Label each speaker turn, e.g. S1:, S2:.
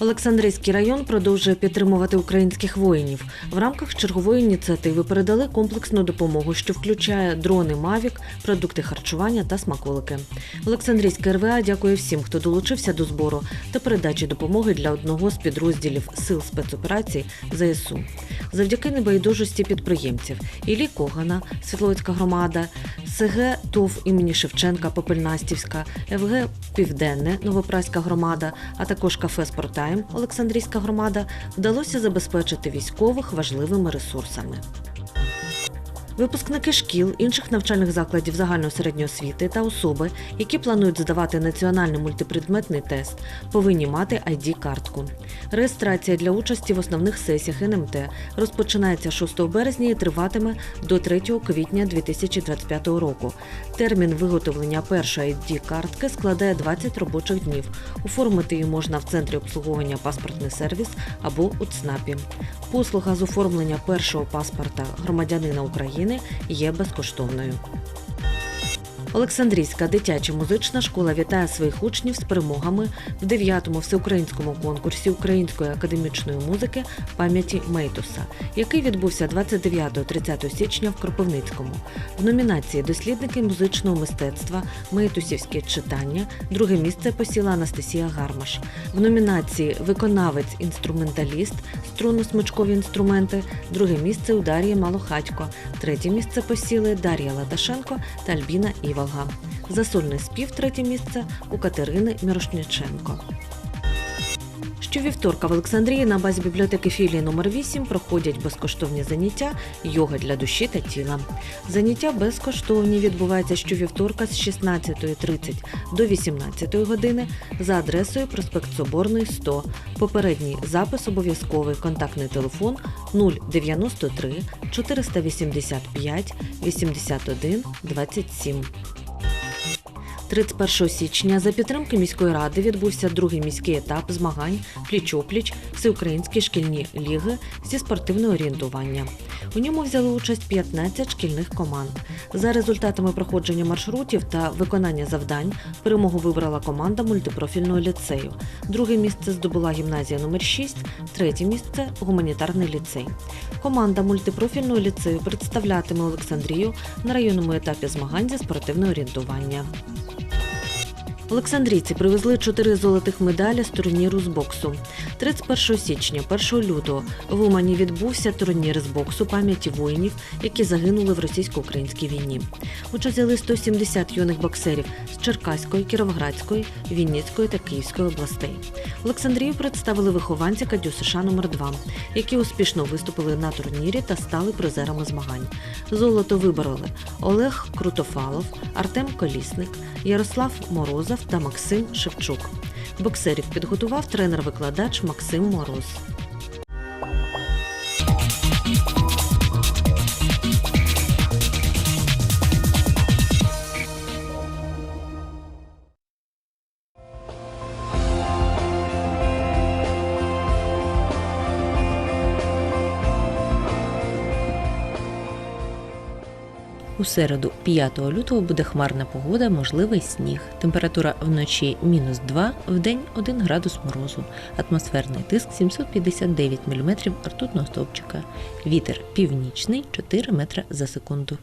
S1: Олександрійський район продовжує підтримувати українських воїнів. В рамках чергової ініціативи передали комплексну допомогу, що включає дрони Мавік, продукти харчування та смаколики. Олександрійська РВА дякує всім, хто долучився до збору та передачі допомоги для одного з підрозділів сил спецоперацій ЗСУ. Завдяки небайдужості підприємців Іллі Когана, Світловицька громада, СГ ТОВ імені Шевченка Попельнастівська, ФГ Південне Новопраська громада, а також кафе Спортайм Олександрійська громада вдалося забезпечити військових важливими ресурсами. Випускники шкіл, інших навчальних закладів загальної середньої освіти та особи, які планують здавати національний мультипредметний тест, повинні мати id картку Реєстрація для участі в основних сесіях НМТ розпочинається 6 березня і триватиме до 3 квітня 2025 року. Термін виготовлення першої id картки складає 20 робочих днів. Оформити її можна в центрі обслуговування паспортний сервіс або у ЦНАПі. Послуга з оформлення першого паспорта громадянина України є безкоштовною. Олександрійська дитяча музична школа вітає своїх учнів з перемогами в 9-му всеукраїнському конкурсі української академічної музики пам'яті Мейтуса, який відбувся 29-30 січня в Кропивницькому. В номінації Дослідники музичного мистецтва Мейтусівське читання друге місце посіла Анастасія Гармаш. В номінації Виконавець-інструменталіст струнно-смичкові інструменти друге місце у Дар'ї Малохатько, третє місце посіли Дар'я Латашенко та Альбіна Іволга. За сольний спів третє місце у Катерини Мірошниченко. Щовівторка в Олександрії на базі бібліотеки філії номер 8 проходять безкоштовні заняття йога для душі та тіла. Заняття безкоштовні відбуваються щовівторка з 16.30 до 18 години за адресою проспект Соборний 100. Попередній запис обов'язковий контактний телефон 093 485 81 27. 31 січня за підтримки міської ради відбувся другий міський етап змагань пліч-опліч всеукраїнські шкільні ліги зі спортивного орієнтування. У ньому взяли участь 15 шкільних команд. За результатами проходження маршрутів та виконання завдань перемогу вибрала команда мультипрофільного ліцею. Друге місце здобула гімназія номер 6 третє місце гуманітарний ліцей. Команда мультипрофільного ліцею представлятиме Олександрію на районному етапі змагань зі спортивного орієнтування. Олександрійці привезли чотири золотих медалі з турніру з боксу. 31 січня, 1 лютого в Умані відбувся турнір з боксу пам'яті воїнів, які загинули в російсько-українській війні. Участь взяли 170 юних боксерів з Черкаської, Кіровоградської, Вінницької та Київської областей. Олександрію представили вихованці Кадю США номер 2 які успішно виступили на турнірі та стали призерами змагань. Золото вибороли Олег Крутофалов, Артем Колісник, Ярослав Морозов та Максим Шевчук. Боксерів підготував тренер-викладач Максим Мороз.
S2: У середу, 5 лютого, буде хмарна погода, можливий сніг. Температура вночі мінус 2, день 1 градус морозу. Атмосферний тиск 759 мм ртутного стовпчика. Вітер північний 4 метри за секунду.